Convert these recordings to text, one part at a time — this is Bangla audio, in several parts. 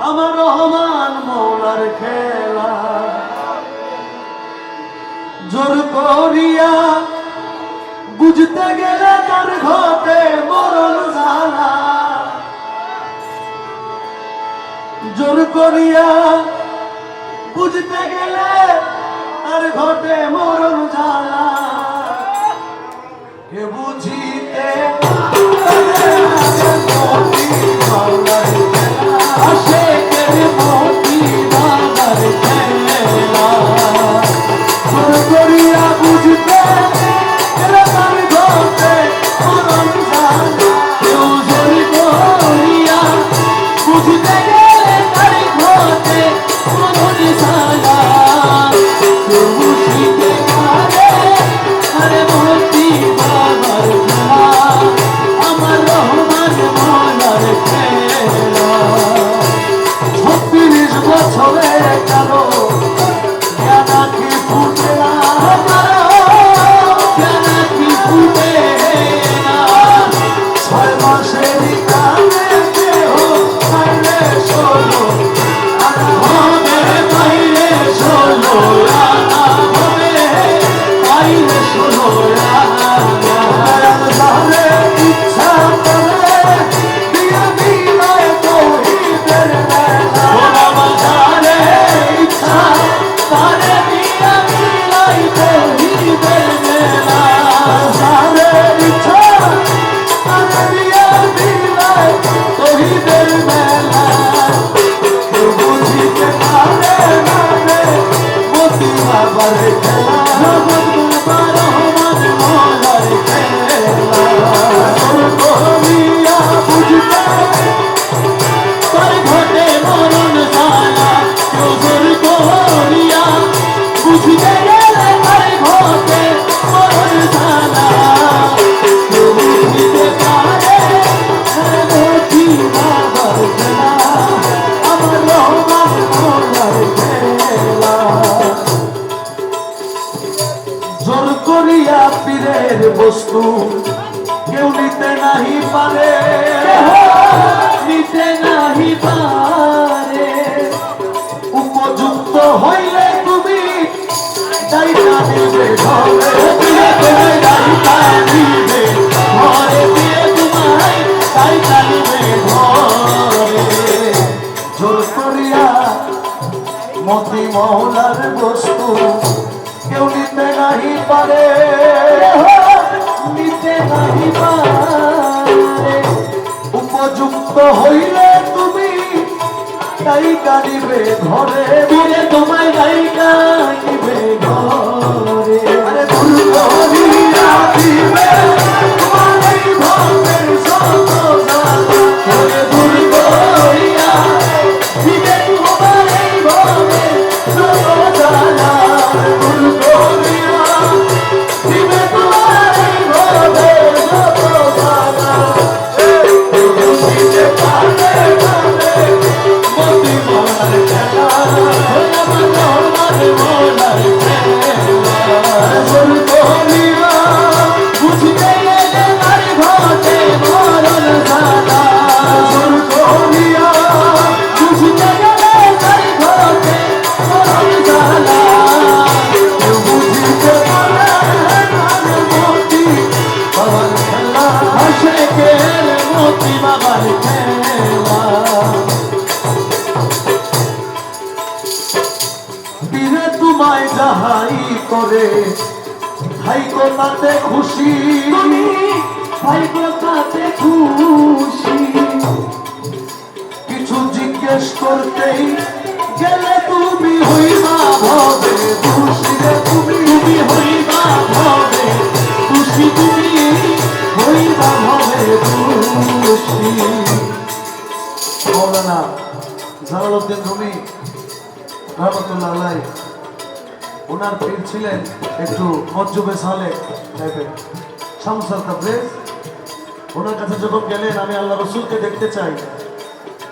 আমার রহমান মৌলার খেলা। জোর করিয়া বুঝতে গেলে তার ঘটে মরণ জানা জোর করিয়া বুঝতে গেলে তার ঘটে মরণ জানা কে বুঝিতে পীরের বস্তু। কেউ নিতে নাহি পারে। নিতে নাহি পারে। উপযুক্ত হইলে তুমি দায়িত্ব নিবে ঘরে। দিয়ে তোমায় দায়িত্ব নিবে ঘরে দিয়ে তোমায় দায়িত্ব নিবে ঘরে। জোর করিয়া মতি মহলার বস্তু কেউ নিতে নাহি পারে। উপযুক্ত হইলে তুমি তাই কাঁদিবে ঘরে। পীরে তোমায় যাহাই করে ভাই তাতে খুশি। ভাই তাতে খুশি। কিছু জিজ্ঞেস করতেই গেলে তুমি হইবা ভবে আলাই ওনার পীর ছিলেন একটু মজ্জুবে সালে টাইপের শামসার তাবরেজ ওনার কাছে যখন গেলেন, আমি আল্লাহ রসুলকে দেখতে চাই।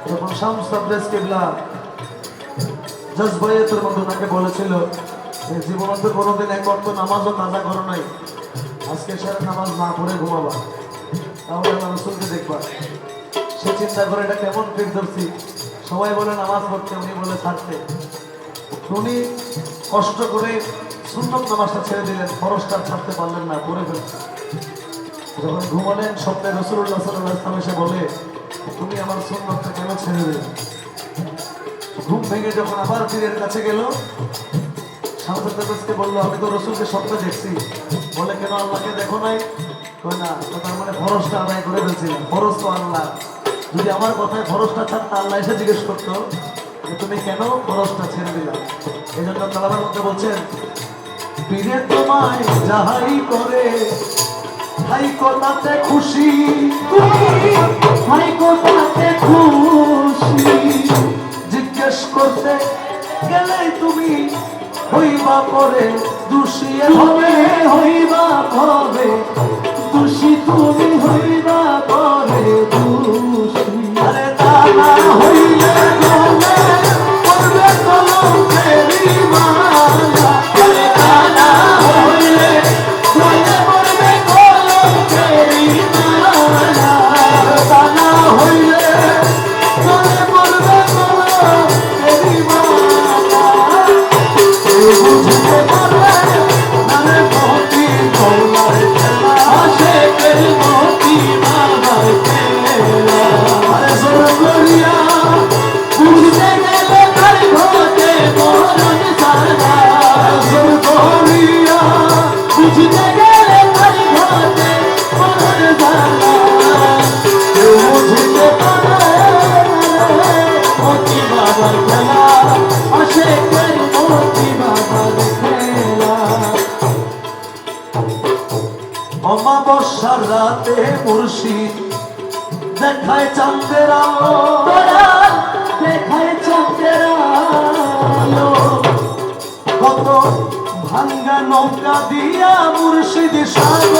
তখন শামস তাবরেজ কেবলা জজবাইয়াতের মতো ওনাকে বলেছিল জীবনত কোনোদিন এক অর্থ নামাজও কাজা করো নাই। আজকে সেরা নামাজ না পড়ে ঘুমাবা। তাহলে আল্লাহ রসুলকে দেখবা। সে চিন্তা করে, এটা কেমন পীর ধরছি সবাই বলে নামাজ পড়তে, উনি বলে ছাড়তে। উনি কষ্ট করে সুন্নত নামাজটা ছেড়ে দিলেন খরচটা ছাড়তে পারলেন না করে ফেলছে যখন ঘুমালেন, স্বপ্নে রসুল্লাহ সাল্লাহ ইসলাম এসে বলে, তুমি আমার সুন্নতটা কেন ছেড়ে দিলে? ঘুম ভেঙে যখন আবার পীরের কাছে গেল শামসুদ্দাসকে বলল, আমি তো রসুলকে স্বপ্নে দেখছি। বলে, কেন আল্লাহকে দেখো নাই? কই না, তো তার মানে খরচটা আদায় করে ফেলছিলাম। খরচ তো আল্লাহ। যদি আমার কথায় খরচটা ছাড়তে আল্লাহ এসে জিজ্ঞেস করতো। যে তুমি কেন ফরজটা ছেড়ে দিলাম এই জন্য তালাবার মধ্যে বলছেন পীরে তোমায় যাহাই করে, ভাই কথাতে খুশি? ভাই কথাতে খুশি? জিজ্ঞেস করতে গেলে তুমি হইবা পরে দোষী হবে হইবা পরে দোষী, তুমি হইবা পরে দোষী। আরে দাদা হইলে গলে অমাবস্যার রাতে মুর্শিদ দেখায় চাঁদের আলো দেখায় চাঁদের আলো কত ভাঙ্গা নৌকা দিয়া মুর্শিদ সাগর